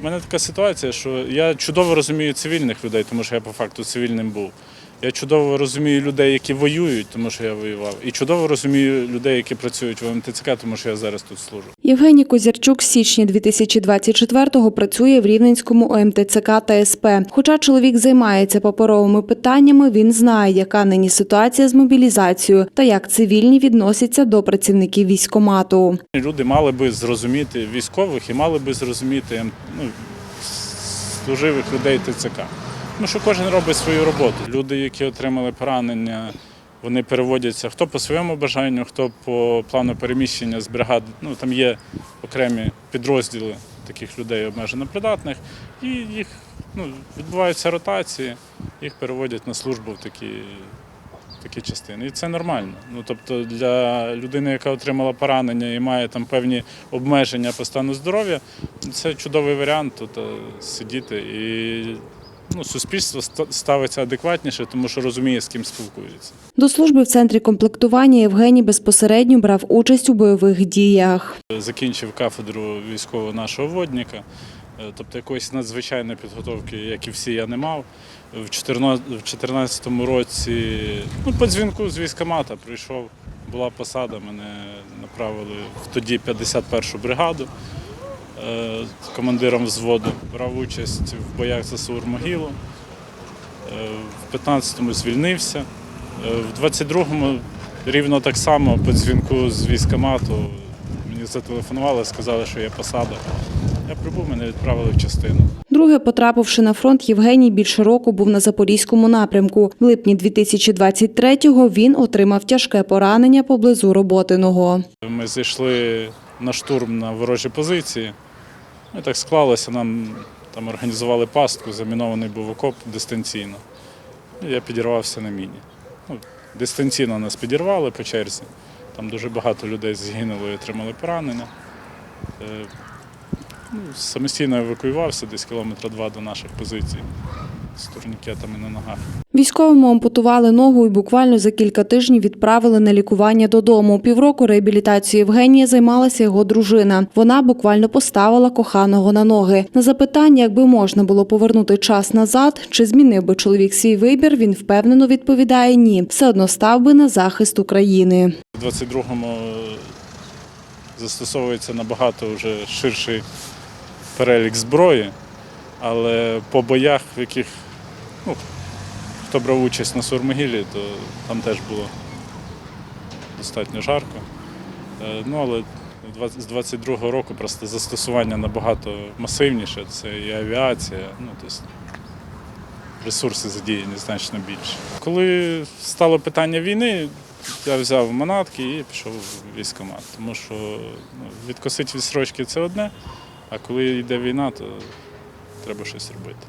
в мене така ситуація, що я чудово розумію цивільних людей, тому що я по факту цивільним був. Я чудово розумію людей, які воюють, тому що я воював. І чудово розумію людей, які працюють в МТЦК, тому що я зараз тут служу. Євгеній Козярчук з січня 2024-го працює в Рівненському ОМТЦК та СП. Хоча чоловік займається паперовими питаннями, він знає, яка нині ситуація з мобілізацією та як цивільні відносяться до працівників військомату. Люди мали би зрозуміти військових і мали би зрозуміти ем, ну, служивих людей ТЦК. Ну що кожен робить свою роботу. Люди, які отримали поранення, вони переводяться хто по своєму бажанню, хто по плану переміщення з бригад. Ну там є окремі підрозділи таких людей обмежено придатних, і їх ну, відбуваються ротації, їх переводять на службу в такі такі частини. І це нормально. Ну тобто для людини, яка отримала поранення і має там певні обмеження по стану здоров'я, це чудовий варіант тут е, сидіти і. Ну, суспільство ставиться адекватніше, тому що розуміє, з ким спілкується. До служби в центрі комплектування Євгеній безпосередньо брав участь у бойових діях. Закінчив кафедру військового нашого водника, е, тобто якоїсь надзвичайної підготовки, як і всі, я не мав. В 2014 році, ну, по дзвінку з військомата прийшов, була посада, мене направили в тоді 51-шу бригаду командиром взводу. Брав участь в боях за Саур-Могилу. Е, В 15-му звільнився. Е, В 22-му рівно так само по дзвінку з військомату мені зателефонували, сказали, що є посада. Я прибув, мене відправили в частину. Друге, потрапивши на фронт, Євгеній більше року був на запорізькому напрямку. В липні 2023-го він отримав тяжке поранення поблизу Роботиного. Ми зайшли на штурм на ворожі позиції. Ну, так склалося, нам там організували пастку, замінований був окоп дистанційно. І я підірвався на міні. Ну, дистанційно нас підірвали по черзі. Там дуже багато людей згинуло і отримали поранення. Е, Ну, самостійно евакуювався десь кілометра два до наших позицій турнікетами на ногах. Військовому ампутували ногу і буквально за кілька тижнів відправили на лікування додому. Півроку реабілітацією Євгенія займалася його дружина. Вона буквально поставила коханого на ноги. На запитання, якби можна було повернути час назад, чи змінив би чоловік свій вибір, він впевнено відповідає ні. Все одно став би на захист України. У 22-му застосовується набагато вже ширший перелік зброї, але по боях, в яких ну, хто брав участь на Сурмогілі, то там теж було достатньо жарко. Е, Ну, але з 22-го року просто застосування набагато масивніше, це і авіація, ну, тобто ресурси задіяні значно більше. Коли стало питання війни, я взяв манатки і пішов в військкомат. Тому що ну, відкосити відсрочки це одне, а коли йде війна, то треба щось робити.